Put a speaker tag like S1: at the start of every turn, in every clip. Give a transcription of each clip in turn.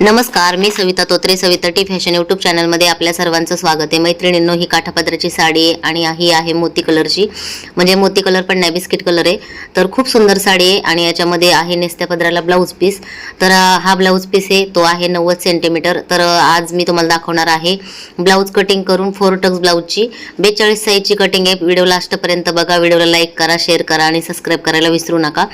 S1: नमस्कार मी Savita Totre Savita T fashion YouTube चॅनलमध्ये आपल्या सर्वांचं स्वागत आहे. मैत्रिणींनो ही काठापदराची साडी आहे आणि ही आहे मोती कलरची. म्हणजे मोती कलर पण नाही बिस्किट कलर आहे. तर खूप सुंदर साडी आहे आणि याच्यामध्ये आहे नेसत्या पदराला ब्लाऊज पीस. तर हा ब्लाऊज पीस आहे तो आहे नव्वद सेंटीमीटर. तर आज मी तुम्हाला दाखवणार आहे ब्लाऊज कटिंग करून फोर टक्स ब्लाऊजची. बेचाळीस साईजची कटिंग आहे. व्हिडिओ लास्टपर्यंत बघा. व्हिडिओला लाईक करा शेअर करा आणि सबस्क्राईब करायला विसरू नका.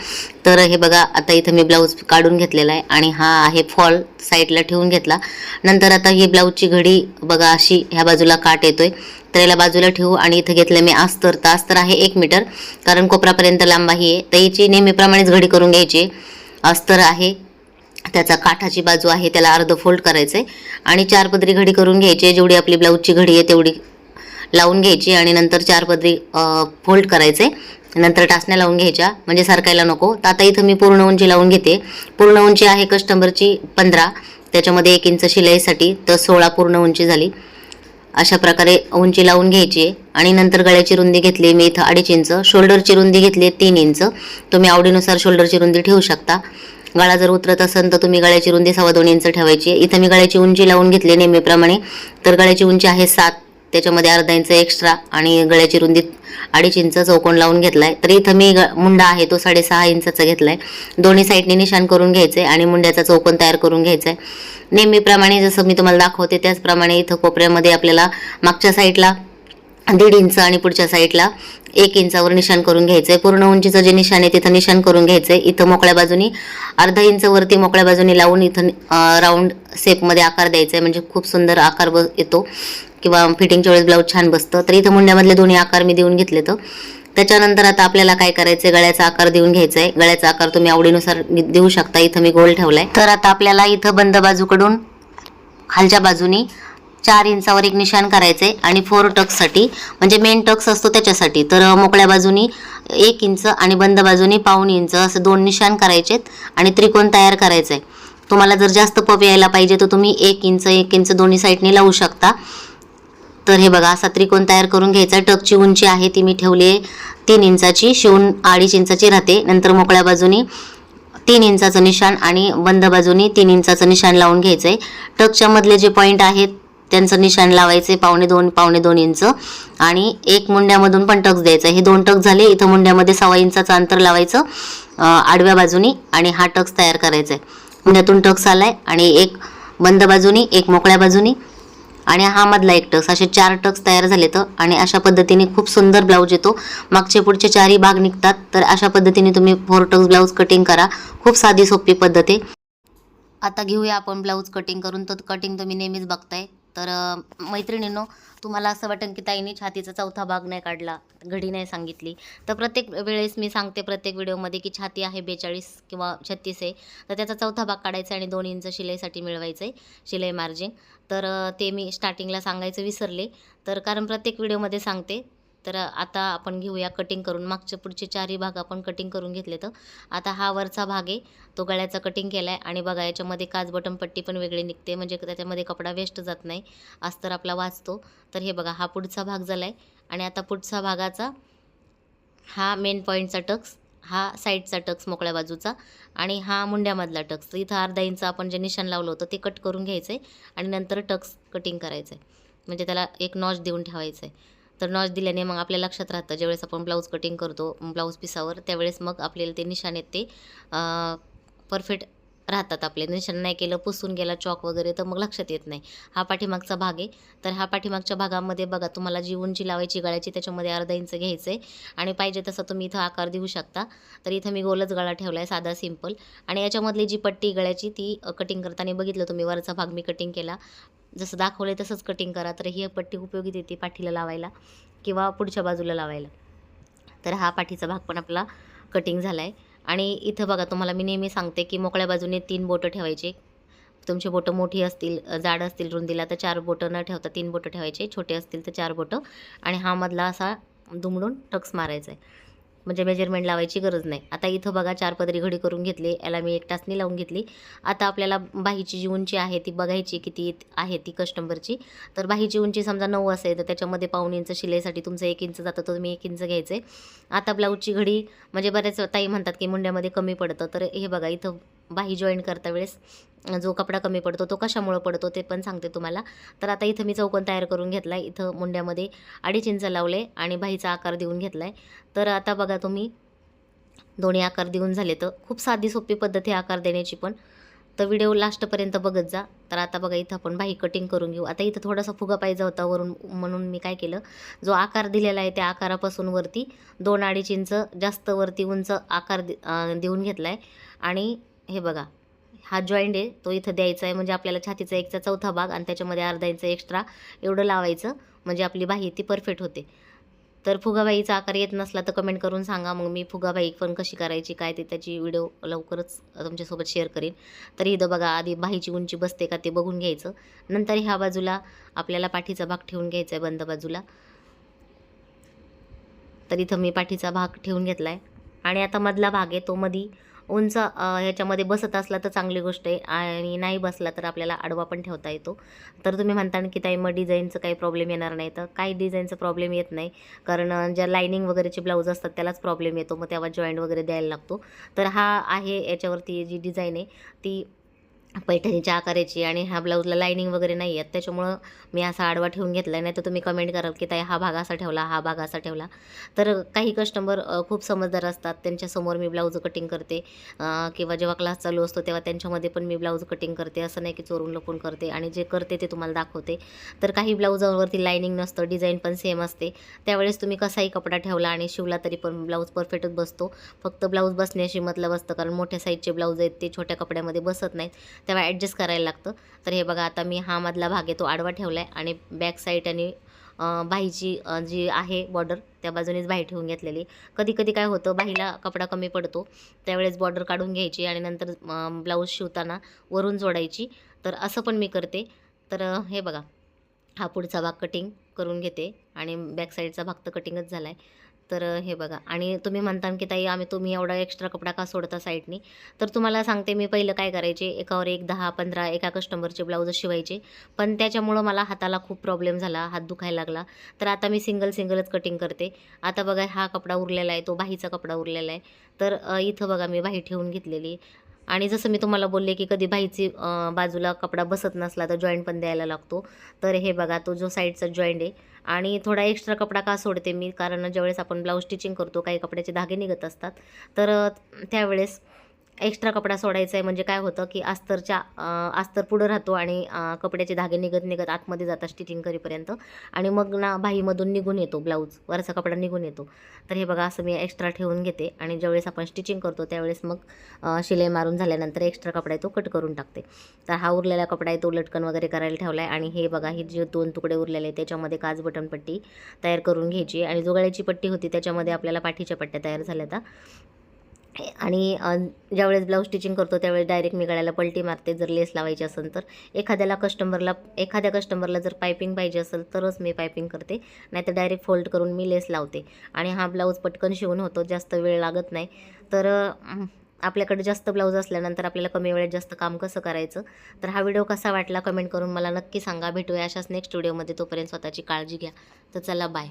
S1: तर हे बघा आता इथं मी ब्लाऊज काढून घेतलेला आहे आणि हा आहे फॉल साईडला ठेवून घेतला. नंतर आता ही ब्लाऊजची घडी बघा अशी ह्या बाजूला काट येतोय. तर याला बाजूला ठेवू आणि इथं घेतलं मी अस्तर तर अस्तर आहे एक मीटर. कारण कोपरापर्यंत लांब आहे. तर याची नेहमीप्रमाणेच घडी करून घ्यायची. अस्तर आहे. त्याचा काठाची बाजू आहे. त्याला अर्ध फोल्ड करायचं आहे आणि चार पदरी घडी करून घ्यायची. जेवढी आपली ब्लाऊजची घडी आहे तेवढी लावून घ्यायची. आणि नंतर चार पदरी फोल्ड करायचे नंतर टाचण्या लावून घ्यायच्या. म्हणजे सरकायला नको. तर आता इथं मी पूर्ण उंची लावून घेते. पूर्ण उंची आहे कस्टमरची पंधरा. त्याच्यामध्ये एक इंच शिलाईसाठी तर सोळा पूर्ण उंची झाली. अशा प्रकारे उंची लावून घ्यायची. आहे आणि नंतर गळ्याची रुंदी घेतली. मी इथं अडीच इंच. शोल्डरची रुंदी घेतली आहे तीन इंच. तुम्ही आवडीनुसार शोल्डरची रुंदी ठेवू शकता. गळा जर उतरत असेल तर तुम्ही गळ्याची रुंदी सव्वा दोन इंच ठेवायची. आहे. इथं मी गळ्याची उंची लावून घेतली नेहमीप्रमाणे. तर गळ्याची उंची आहे सात. त्याच्यामध्ये अर्धा इंच एक्स्ट्रा आणि गळ्याची रुंदी अडीच इंच चौकोन लावून घेतलाय. तर इथं मी ग- मुंडा आहे तो साडेसहा इंचाचा घेतलाय. दोन्ही साईडने निशाण करून घ्यायचे आणि मुंड्याचा चौकोन तयार करून घ्यायचा आहे नेहमीप्रमाणे जसं मी तुम्हाला दाखवते त्याचप्रमाणे इथं कोपऱ्यामध्ये आपल्याला मागच्या साईडला दीड इंच आणि पुढच्या साईडला एक इंचावर निशाण करून घ्यायचंय. पूर्ण उंचीचं जे निशाण आहे तिथं निशाण करून घ्यायचंय. इथं मोकळ्या बाजूनी अर्धा इंच वरती मोकळ्या बाजूनी लावून इथं राऊंड शेपमध्ये आकार द्यायचा आहे म्हणजे खूप सुंदर आकार ब येतो. किंवा फिटिंगच्या वेळेस ब्लाऊज छान बसतं. तर इथं मुंड्यामधले दोन्ही आकार मी देऊन घेतले तर त्याच्यानंतर आता आपल्याला काय करायचंय? गळ्याचा आकार देऊन घ्यायचा आहे गळ्याचा आकार तुम्ही आवडीनुसार देऊ शकता. इथं मी गोल ठेवलाय. तर आता आपल्याला इथं बंद बाजूकडून खालच्या बाजूनी चार इंचावर एक निशाण करायचे आणि फोर टक्ससाठी म्हणजे मेन टक्स असतो त्याच्यासाठी. तर मोकळ्या बाजूनी एक इंच आणि बंद बाजूनी पाऊण इंच असं दोन निशाण करायचेत आणि त्रिकोण तयार करायचं आहे तुम्हाला जर जास्त पप यायला पाहिजे तर तुम्ही एक इंच एक इंच दोन्ही साईडने लावू शकता. तर हे बघा असा त्रिकोण तयार करून घ्यायचा. टकची उंची आहे ती मी ठेवली आहे. तीन इंचाची शिवून अडीच इंचाची राहते. नंतर मोकळ्या बाजूनी तीन इंचाचं निशाण आणि बंद बाजूनी तीन इंचाचं निशाण लावून घ्यायचं आहे टकच्या मधले जे पॉईंट आहेत त्यांचं निशाण लावायचे पावणे दोन पावणे दोन इंच. आणि एक मुंड्यामधून पण टक्स द्यायचं. हे दोन टक्स झाले इथं मुंड्यामध्ये सव्वा इंचाचं अंतर लावायचं आडव्या बाजूनी आणि हा टक्स तयार करायचा आहे मुंड्यातून टक्स आलाय आणि एक बंद बाजूनी एक मोकळ्या बाजूनी आणि हा मधला एक टक्स. असे चार टक्स तयार झाले तर आणि अशा पद्धतीने खूप सुंदर ब्लाऊज येतो. मागचे पुढचे चारही भाग निघतात तर अशा पद्धतीने तुम्ही फोर टक्स ब्लाऊज कटिंग करा. खूप साधी सोपी पद्धत आहे. आता घेऊया आपण ब्लाऊज कटिंग करून. तर कटिंग तुम्ही नेहमीच बघताय. तर मैत्रिणींनो तुम्हाला असं वाटेल की ताईने छातीचा चौथा भाग नाही काढला घडी नाही सांगितली. तर प्रत्येक वेळेस मी सांगते प्रत्येक व्हिडिओमध्ये की छाती आहे बेचाळीस किंवा छत्तीस आहे. तर त्याचा चौथा भाग काढायचा आणि दोन इंच शिलाईसाठी मिळवायचं आहे शिलाई मार्जिन. तर ते मी स्टार्टिंगला सांगायचं विसरले. तर कारण प्रत्येक व्हिडिओमध्ये सांगते तर आता आपण घेऊया कटिंग करून. मागचे पुढचे चारही भाग आपण कटिंग करून घेतले तर. आता हा वरचा भाग आहे. तो गळ्याचा कटिंग केला आहे आणि बघा याच्यामध्ये काच बटन पट्टी पण वेगळी निघते. म्हणजे त्याच्यामध्ये कपडा वेस्ट जात नाही. अस्तर आपला वाचतो. तर हे बघा हा पुढचा भाग झाला आहे आणि आता पुढचा भागाचा हा मेन पॉईंटचा टक्स हा साईडचा टक्स मोकळ्या बाजूचा आणि हा मुंड्यामधला टक्स तर इथं अर्धा इंच आपण जे निशाण लावलं होतं ते कट करून घ्यायचं आहे आणि नंतर टक्स कटिंग करायचं आहे म्हणजे त्याला एक नॉच देऊन ठेवायचं आहे तर नॉच दिल्याने मग आपल्या लक्षात राहतं. ज्यावेळेस आपण ब्लाऊज कटिंग करतो ब्लाऊज पिसावर त्यावेळेस मग आपल्याला ते निशाण आहेत ते परफेक्ट राहतात आपले. निशाण नाही केलं पुसून गेला चॉक वगैरे तर मग लक्षात येत नाही. हा पाठीमागचा भाग आहे. तर हा पाठीमागच्या भागामध्ये बघा तुम्हाला जी उंची लावायची गळ्याची त्याच्यामध्ये अर्धा इंच घ्यायचं आहे आणि पाहिजे तसं तुम्ही इथं आकार देऊ शकता. तर इथं मी गोलच गळा ठेवला आहे साधा सिंपल. आणि याच्यामधली जी पट्टी गळ्याची ती कटिंग करताना बघितलं तुम्ही वरचा भाग मी कटिंग केला. जसं दाखवलं तसंच कटिंग करा तर ही पट्टी उपयोगी देते पाठीला लावायला किंवा पुढच्या बाजूला लावायला. तर हा पाठीचा भाग पण आपला कटिंग झाला आहे आणि इथं बघा तुम्हाला मी नेहमी सांगते की मोकळ्या बाजूने तीन बोटं ठेवायचे. तुमची बोटं मोठी असतील जाड असतील रुंदीला तर चार बोटं न ठेवता तीन बोटं ठेवायचे. छोटे असतील तर चार बोटं. आणि हा मधला असा दुमडून टक्स मारायचा आहे म्हणजे मेजरमेंट लावायची गरज नाही. आता इथं बघा चार पदरी घडी करून घेतली याला मी एक टाचणी लावून घेतली. आता आपल्याला बाहीची जी उंची आहे ती बघायची किती आहे ती कस्टमरची. तर बाहीची उंची समजा नऊ असेल तर त्याच्यामध्ये पाऊन इंच शिलाईसाठी तुमचं एक इंच जातं तर तुम्ही एक इंच घ्यायचं आहे आता ब्लाऊजची घडी म्हणजे बऱ्याच ताई म्हणतात की मुंड्यामध्ये कमी पडतं. तर हे बघा इथं बाही जॉईन करता वेळेस जो कपडा कमी पडतो तो कशामुळं पडतो ते पण सांगते तुम्हाला. तर आता इथं मी चौकोन तयार करून घेतला आहे इथं मुंड्यामध्ये अडीच इंच लावले आणि बाहीचा आकार देऊन घेतला आहे तर आता बघा तुम्ही दोन्ही आकार देऊन झाले तर खूप साधी सोपी पद्धत आहे आकार देण्याची पण. तर व्हिडिओ लास्टपर्यंत बघत जा. तर आता बघा इथं आपण बाही कटिंग करून घेऊ. आता इथं थोडासा फुगा पाहिजे होता वरून म्हणून मी काय केलं जो आकार दिलेला आहे त्या आकारापासून वरती दोन अडीच इंच जास्त वरती उंच आकार देऊन घेतला आहे आणि हे बघा हा जॉईंट आहे तो इथं द्यायचा आहे म्हणजे आपल्याला छातीचा एकचा चौथा भाग आणि त्याच्यामध्ये अर्धा इंच एक्स्ट्रा एवढं लावायचं म्हणजे आपली बाही ती परफेक्ट होते. तर फुगाबाईचा आकार येत नसला तर कमेंट करून सांगा मग मी फुगाबाई पण कशी करायची काय ते त्याची व्हिडिओ लवकरच तुमच्यासोबत शेअर करेन. तर इथं बघा आधी बाहीची उंची बसते का ते बघून घ्यायचं. नंतर ह्या बाजूला आपल्याला पाठीचा भाग ठेवून घ्यायचा आहे बंद बाजूला. तर इथं मी पाठीचा भाग ठेवून घेतला आहे आणि आता मधला भाग आहे तो मधी उंच ह्याच्यामध्ये बसत असला तर चांगली गोष्ट आहे आणि नाही बसला तर आपल्याला आडवा पण ठेवता येतो. तर तुम्ही म्हणता की ताई मग डिझाईनचं काही प्रॉब्लेम येणार नाही. तर काही डिझाईनचं प्रॉब्लेम येत नाही. कारण ज्या लायनिंग वगैरेचे ब्लाऊज असतात त्यालाच प्रॉब्लेम येतो. मग तेव्हा जॉईंट वगैरे द्यायला लागतो. तर हा आहे याच्यावरती जी डिझाईन आहे ती पैठणीच्या आकाराची आणि ह्या ब्लाऊजला लायनिंग वगैरे नाही आहेत. त्याच्यामुळं मी असा आडवा ठेवून घेतला नाही. तर तुम्ही कमेंट कराल की ताई हा भाग असा ठेवला हा भाग असा ठेवला. तर काही कस्टमर खूप समजदार असतात. त्यांच्यासमोर मी ब्लाऊज कटिंग करते. किंवा जेव्हा क्लास चालू असतो तेव्हा त्यांच्यामध्ये पण मी ब्लाऊज कटिंग करते. असं नाही की चोरून लपून करते आणि जे करते ते तुम्हाला दाखवते. तर काही ब्लाऊजावरती लायनिंग नसतं डिझाईन पण सेम असते. त्यावेळेस तुम्ही कसाही कपडा ठेवला आणि शिवला तरी पण ब्लाऊज परफेक्टच बसतो. फक्त ब्लाऊज बसण्याशी मतलब असतं कारण मोठ्या साईजचे ब्लाऊज आहेत ते छोट्या कपड्यामध्ये बसत नाहीत. तेव्हा ॲडजस्ट करायला लागतं. तर हे बघा आता मी हा मधला भाग आहे तो आडवा ठेवला आहे आणि बॅक साईड आणि अं, बाहीची जी आहे बॉर्डर त्या बाजूनेच बाही ठेवून घेतलेली. कधी कधी काय होतं बाहीला कपडा कमी पडतो त्यावेळेस बॉर्डर काढून घ्यायची आणि नंतर ब्लाऊज शिवताना वरून जोडायची. तर असं पण मी करते. तर हे बघा हा पुढचा भाग कटिंग करून घेते आणि बॅक साईडचा भाग तर कटिंगच झाला आहे तर हे बघा. आणि तुम्ही म्हणता की ताई आम्ही तुम्ही एवढा एक्स्ट्रा कपडा का सोडता साईडनी? तर तुम्हाला सांगते मी पहिलं काय करायचे एकावर एक दहा पंधरा एका कस्टमरचे ब्लाऊज शिवायचे. पण त्याच्यामुळं मला हाताला खूप प्रॉब्लेम झाला हात दुखायला लागला. तर आता मी सिंगल सिंगलच कटिंग करते. आता बघा हा कपडा उरलेला आहे तो बाहीचा कपडा उरलेला आहे. तर इथं बघा मी बाही ठेवून घेतलेली. आणि जसं मी तुम्हाला बोलले की कधी बाईची बाजूला कपडा बसत नसला तर जॉईंट पण द्यायला लागतो. तर हे बघा तो जो साईडचा जॉईंट आहे. आणि थोडा एक्स्ट्रा कपडा का सोडते मी? कारण ज्यावेळेस आपण ब्लाऊज स्टिचिंग करतो काही कपड्याचे धागे निघत असतात. तर त्यावेळेस एक्स्ट्रा कपडा सोडायचा आहे म्हणजे काय होतं की अस्तरच्या अस्तर पुढं राहतो आणि कपड्याचे धागे निघत निघत आतमध्ये जातात स्टिचिंग करीपर्यंत. आणि मग ना बाहीमधून निघून येतो ब्लाऊज वरचा कपडा निघून येतो. तर हे बघा असं मी एक्स्ट्रा ठेवून घेते आणि ज्यावेळेस आपण स्टिचिंग करतो त्यावेळेस मग शिलाई मारून झाल्यानंतर एक्स्ट्रा कपडा आहे तो कट करून टाकते. तर हा उरलेला कपडा आहे तो लटकन वगैरे करायला ठेवला आहे आणि हे बघा हे जे दोन तुकडे उरलेले आहे त्याच्यामध्ये काच बटन पट्टी तयार करून घ्यायची. आणि जोगाळ्याची पट्टी होती त्याच्यामध्ये आपल्याला पाठीच्या पट्ट्या तयार झाल्या आता आणि ज्यावेळेस ब्लाऊज स्टिचिंग करतो त्यावेळेस डायरेक्ट मी गळ्याला पलटी मारते. जर लेस लावायची असेल तर. एखाद्याला कस्टमरला एखाद्या कस्टमरला जर पायपिंग पाहिजे असेल तरच मी पायपिंग करते. नाहीतर डायरेक्ट फोल्ड करून मी लेस लावते. आणि हा ब्लाऊज पटकन शिवून होतो जास्त वेळ लागत नाही. तर आपल्याकडे जास्त ब्लाऊज असल्यानंतर आपल्याला कमी वेळेत जास्त काम कसं करायचं? तर हा व्हिडिओ कसा वाटला कमेंट करून मला नक्की सांगा. भेटूया अशाच नेक्स्ट व्हिडिओमध्ये तोपर्यंत स्वतःची काळजी घ्या. तर चला बाय